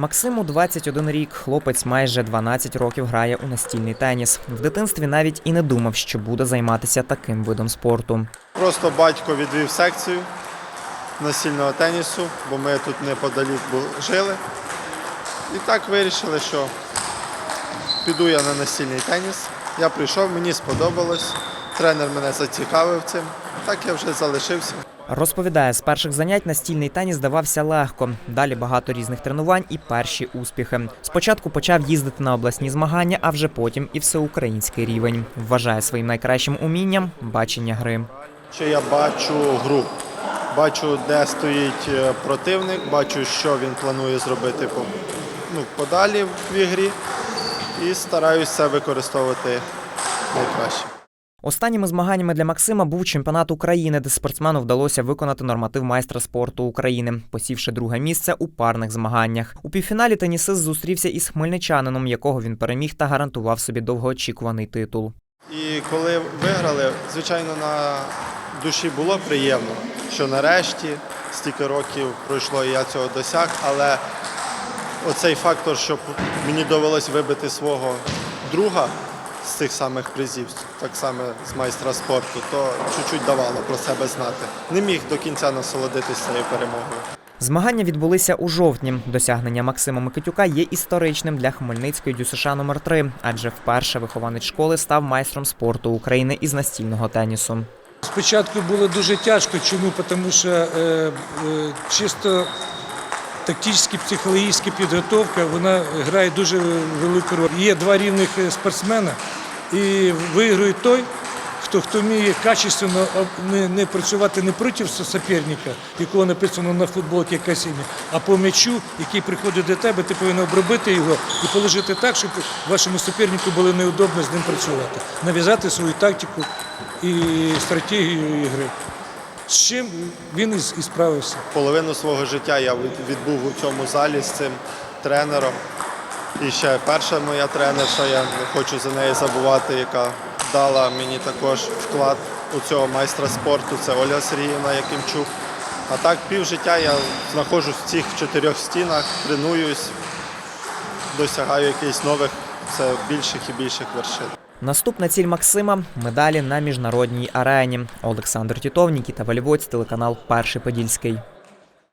Максиму 21 рік. Хлопець майже 12 років грає у настільний теніс. В дитинстві навіть і не думав, що буде займатися таким видом спорту. Просто батько відвів секцію настільного тенісу, бо ми тут неподалік жили. І так вирішили, що піду я на настільний теніс. Я прийшов, мені сподобалось. Тренер мене зацікавив цим. Так я вже залишився. Розповідає, з перших занять настільний теніс давався легко. Далі багато різних тренувань і перші успіхи. Спочатку почав їздити на обласні змагання, а вже потім і всеукраїнський рівень. Вважає своїм найкращим умінням бачення гри. Що я бачу гру, бачу, де стоїть е, противник, бачу, що він планує зробити ну, подалі в ігрі, і стараюся використовувати найкраще. Останніми змаганнями для Максима був чемпіонат України, де спортсмену вдалося виконати норматив майстра спорту України, посівши друге місце у парних змаганнях. У півфіналі тенісист зустрівся із хмельничанином, якого він переміг та гарантував собі довгоочікуваний титул. І коли виграли, звичайно, на душі було приємно, що нарешті стільки років пройшло, і я цього досяг, але оцей фактор, що мені довелось вибити свого друга з цих самих призів, так само з майстра спорту, то чуть-чуть давало про себе знати. Не міг до кінця насолодитися цією перемогою. Змагання відбулися у жовтні. Досягнення Максима Микитюка є історичним для Хмельницької ДЮСШ номер 3 адже вперше вихованець школи став майстром спорту України із настільного тенісу. Спочатку було дуже тяжко. Чому? Тому що е, е, чисто тактична, психологічна підготовка вона грає дуже велику роль. Є два рівних е, спортсмена, і виграє той, хто, хто вміє качественно не, не працювати не проти суперника, якого написано на футболці якась ім'я, а по м'ячу, який приходить до тебе, ти повинен обробити його і положити так, щоб вашому супернику було неудобно з ним працювати. Нав'язати свою тактику і стратегію ігри. З чим він і, справився. Половину свого життя я відбув у цьому залі з цим тренером. І ще перша моя тренерша, я не хочу за неї забувати, яка дала мені також вклад у цього майстра спорту. Це Ольга Сергіївна Якимчук. А так півжиття я знаходжусь в цих чотирьох стінах, тренуюсь, досягаю якихось нових все більших і більших вершин. Наступна ціль Максима медалі на міжнародній арені. Олександр Тітов, Нікіта Валівоць, телеканал Перший Подільський.